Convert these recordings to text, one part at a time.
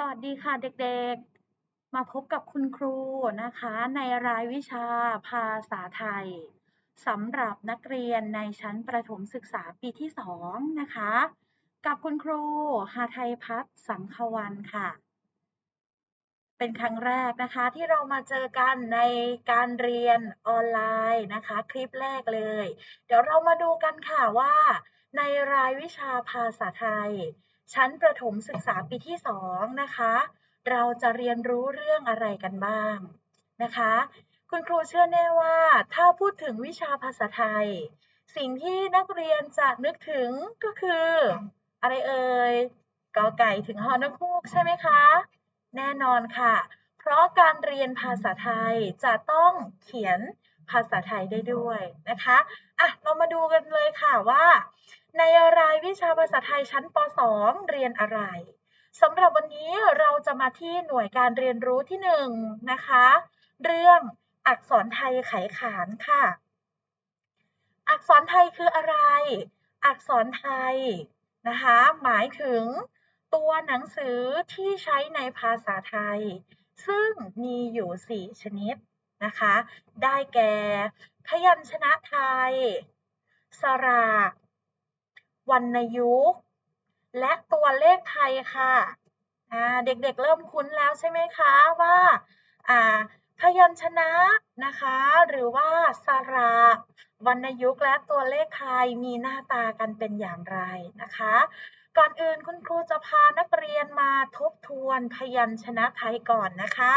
สวัสดีค่ะเด็กๆ มาพบกับคุณครูนะคะ ในรายวิชาภาษาไทยสำหรับนักเรียนในชั้นประถมศึกษาปีที่ 2 นะคะ กับคุณครูหาไทยพัฒน์สังควันค่ะ เป็นครั้งแรกนะคะที่เรามาเจอกันในการเรียนออนไลน์นะคะ คลิปแรกเลย เดี๋ยวเรามาดูกันค่ะว่า ในรายวิชาภาษาไทย ชั้นประถมศึกษาปีที่ 2 นะคะ เราจะเรียนรู้เรื่องอะไรกันบ้างนะคะ คุณครูเชื่อแน่ว่าถ้าพูดถึงวิชาภาษาไทย สิ่งที่นักเรียนจะนึกถึงก็คือ อะไรเอ่ยกอไก่ถึงฮอนกฮูกใช่ไหมคะ แน่นอนค่ะ เพราะการเรียนภาษาไทยจะต้องเขียน ภาษาไทยได้ด้วยนะคะอะเรามาดูกันเลยค่ะว่า ในรายวิชาภาษาไทยชั้นป .2 เรียนอะไรสำหรับวันนี้เราจะมาที่หน่วยการเรียนรู้ที่1นะคะ เรื่องอักษรไทยไขขานค่ะ อักษรไทยคืออะไร อักษรไทยนะคะ หมายถึงตัวหนังสือที่ใช้ในภาษาไทย ซึ่งมีอยู่ 4 ชนิด นะคะ ได้แก่ พยัญชนะไทย สระ วรรณยุกต์ และตัวเลขไทยค่ะเด็กๆเเริ่มคุ้นแล้วใช่ไหมคะว่าพยัญชนะนะคะ หรือว่าสระวรรณยุกต์และตัวเลขไทยมีหน้าตากันเป็นอย่างไรนะคะ ก่อนอื่นคุณครูจะพานักเรียนมาทบทวนพยัญชนะไทยก่อนนะคะ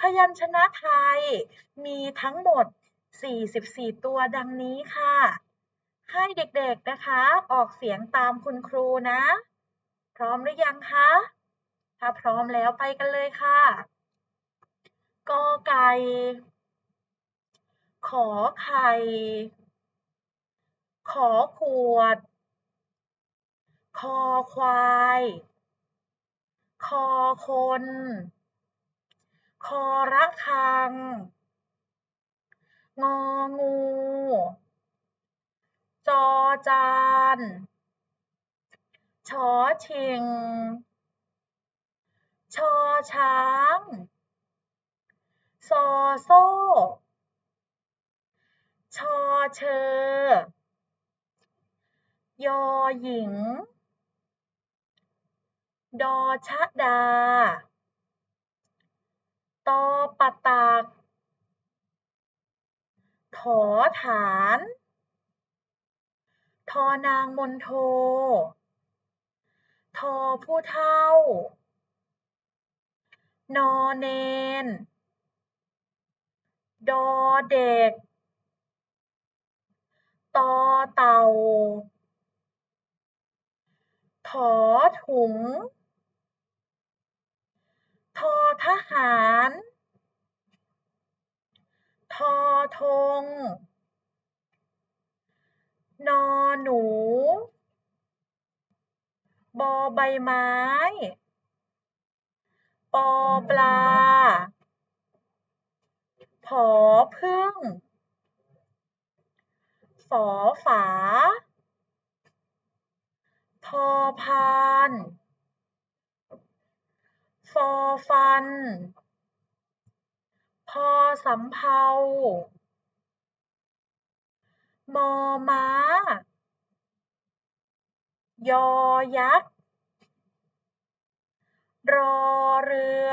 พยัญชนะไทย มีทั้งหมด 44 ตัวดังนี้ค่ะ ให้เด็กๆนะคะ ออกเสียงตามคุณครูนะ พร้อมหรือยังคะ ถ้าพร้อมแล้วไปกันเลยค่ะ กอไก่ ขอไข่ ขอขวด คอควาย คอคน คอระคัง งองู จอจานชอชิง ชอช้าง ซอโซ่ ชอเชอยอหญิง ดอชะดา อปะตักถอฐาน ทอนางมนโท ทอผู้เท่า นอเนน ดอเด็ก ตอเต่า ถอถุง ทอทหาร ทอทง นอหนู บอใบไม้ ปอปลา ผอพึ่ง ฝอฝา พอพาน ฟอฟันพอสำเภามอม้า ยอยักษ์ รอเรือ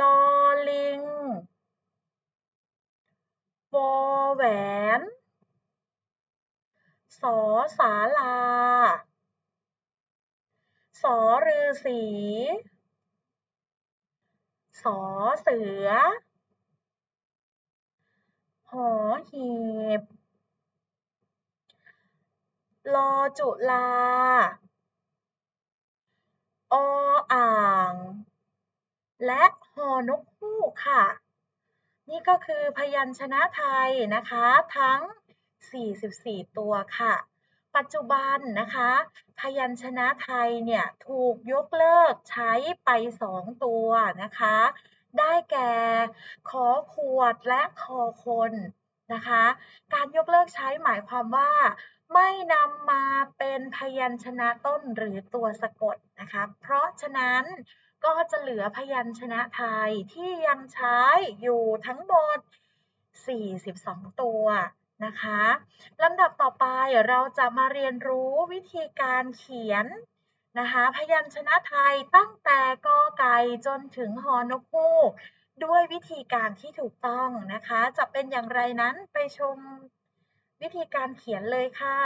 ลอลิงวอแหวน สอสาลา สอฤาษีสอเสือ หอหีบ ลอจุลา ออ่าง และหอนกฮูกค่ะ นี่ก็คือพยัญชนะไทยนะคะ ทั้ง 44 ตัวค่ะ ปัจจุบันนะคะ พยัญชนะไทยเนี่ยถูกยกเลิกใช้ไป 2 ตัวนะคะ ได้แก่ขอขวดและคอคนนะคะ การยกเลิกใช้หมายความว่า ไม่นำมาเป็นพยัญชนะต้นหรือตัวสะกดนะคะ เพราะฉะนั้นก็จะเหลือพยัญชนะไทยที่ยังใช้อยู่ทั้งหมด 42 ตัว นะคะลำดับต่อไปเราจะมาเรียนรู้วิธีการเขียนนะคะพยัญชนะไทยตั้งแต่กอไก่จนถึงฮอนกฮูกด้วยวิธีการที่ถูกต้องนะคะ จะเป็นอย่างไรนั้นไปชมวิธีการเขียนเลยค่ะ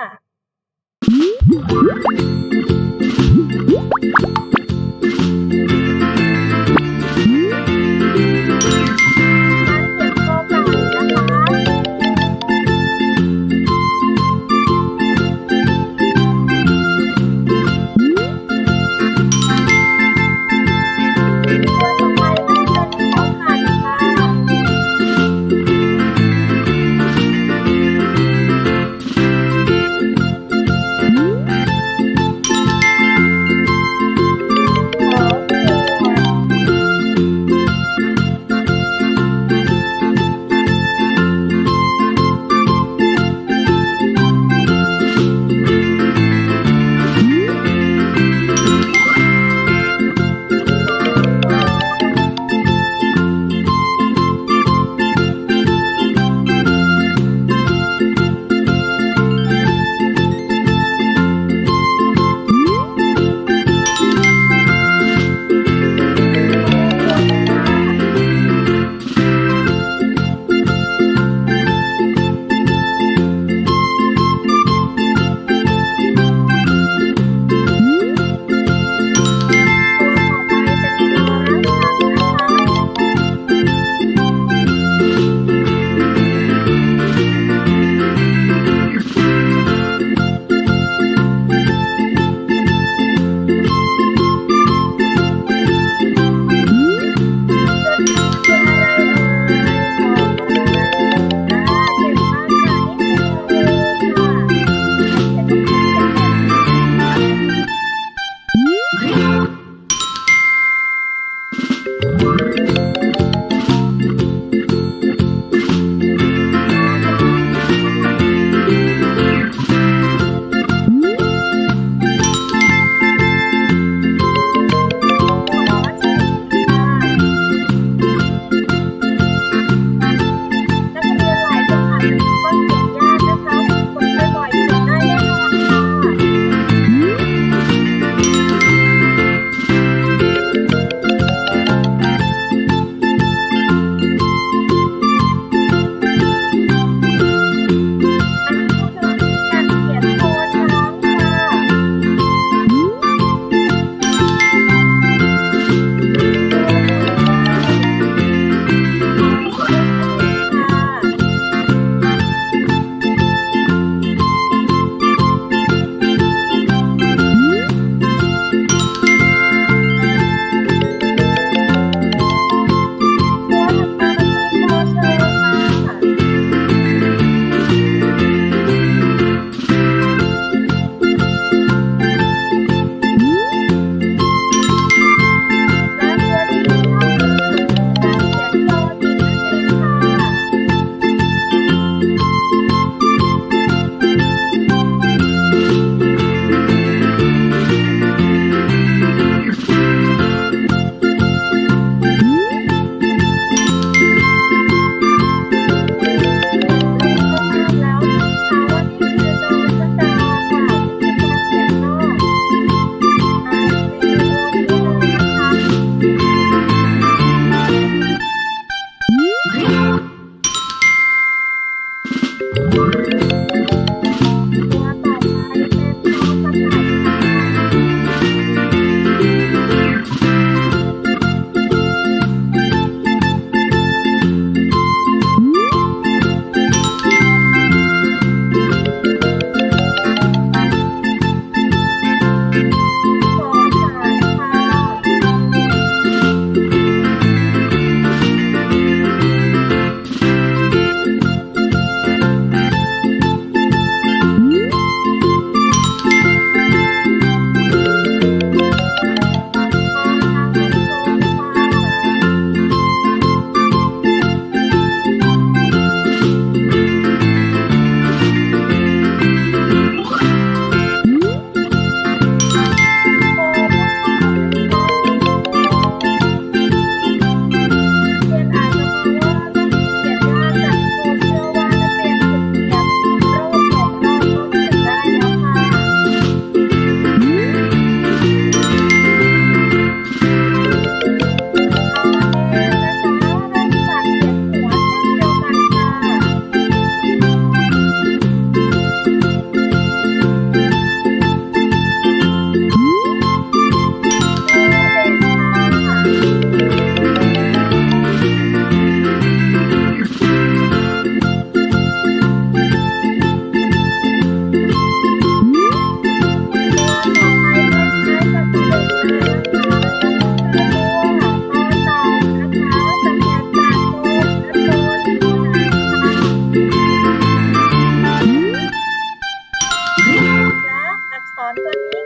on the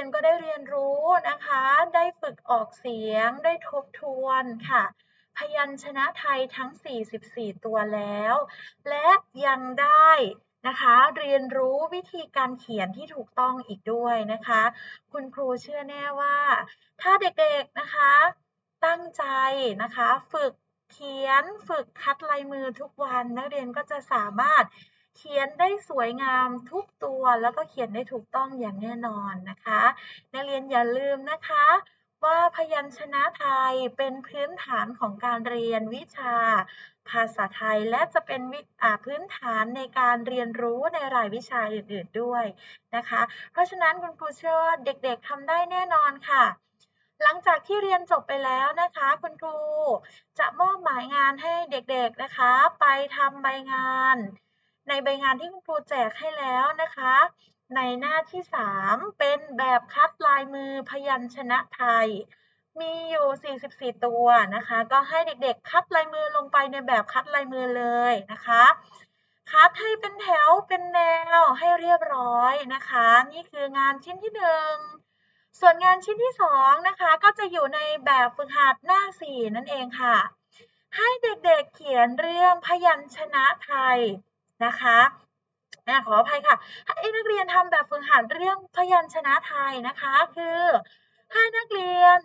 ยนก็ได้เรียนรู้นะคะ ได้ฝึกออกเสียง ได้ทบทวนค่ะ พยัญชนะไทยทั้ง 44 ตัวแล้ว และยังได้นะคะเรียนรู้วิธีการเขียนที่ถูกต้องอีกด้วยนะคะ คุณครูเชื่อแน่ว่า ถ้าเด็กๆนะคะตั้งใจนะคะ ฝึกเขียนฝึกคัดลายมือทุกวัน นักเรียนก็จะสามารถ เขียนได้สวยงามทุกตัวแล้วก็เขียนได้ถูกต้องอย่างแน่นอนนะคะ นักเรียนอย่าลืมนะคะ ว่าพยัญชนะไทยเป็นพื้นฐานของการเรียนวิชา ภาษาไทยและจะเป็นพื้นฐานในการเรียนรู้ในรายวิชาอื่น ๆด้วยนะคะ เพราะฉะนั้นคุณครูเชื่อว่าเด็กๆทำได้แน่นอนค่ะหลังจากที่เรียนจบไปแล้วนะคะ คุณครูจะมอบหมายงานให้เด็กๆนะคะ ไปทำใบงาน ในใบงานที่คุณครูแจกให้แล้วนะคะ ในหน้าที่ 3 เป็นแบบคัดลายมือพยัญชนะไทย มีอยู่ 44 ตัวนะคะ ก็ให้เด็กๆ คัดลายมือลงไปในแบบคัดลายมือเลยนะคะ คัดให้เป็นแถวเป็นแนวให้เรียบร้อยนะคะ นี่คืองานชิ้นที่หนึ่งส่วนงานชิ้นที่สองนะคะ ก็จะอยู่ในแบบฝึกหัดหน้าสี่นั่นเองค่ะ ให้เด็กๆเขียนเรื่องพยัญชนะไทย นะคะขออภัยค่ะ ให้นักเรียนทำแบบฝึกหัดเรื่องพยัญชนะไทยนะคะ คือให้นักเรียน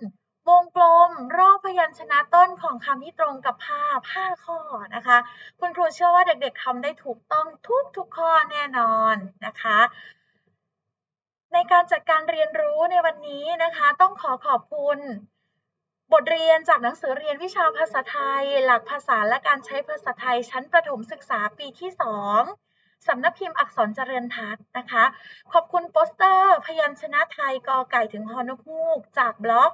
วงกลมรอบพยัญชนะต้นของคำที่ตรงกับภาพ5ข้อนะคะ คุณครูเชื่อว่าเด็กๆทำได้ถูกต้องทุกทุกข้อแน่นอนนะคะ ในการจัดการเรียนรู้ในวันนี้นะคะ ต้องขอขอบคุณ บทเรียนจากหนังสือเรียนวิชาภาษาไทย หลักภาษาและการใช้ภาษาไทยชั้นประถมศึกษาปีที่ 2 สำนักพิมพ์อักษรเจริญทัศน์นะคะ ขอบคุณโปสเตอร์ พยัญชนะไทยกอไก่ถึงฮอนกฮูก จากบล็อก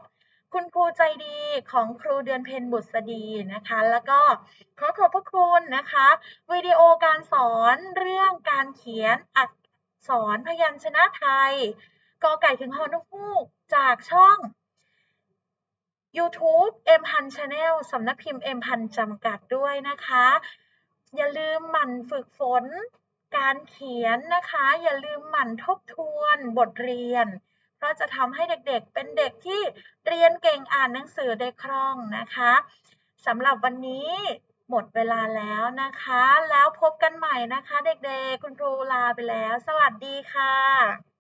คุณครูใจดีของครูเดือนเพ็ญบุษดีนะคะ แล้วก็ขอขอบพระคุณนะคะวิดีโอการสอนเรื่องการเขียนอักษรพยัญชนะไทยกอไก่ถึงฮอนกฮูก จากช่อง YouTube M พัน Channel สำนักพิมพ์ M พันจำกัดด้วยนะคะ อย่าลืมหมั่นฝึกฝนการเขียนนะคะ อย่าลืมหมั่นทบทวนบทเรียน เพราะจะทำให้เด็กๆ เป็นเด็กที่เรียนเก่งอ่านหนังสือได้คล่องนะคะสำหรับวันนี้หมดเวลาแล้วนะคะ แล้วพบกันใหม่นะคะ เด็กๆ คุณครูลาไปแล้ว สวัสดีค่ะ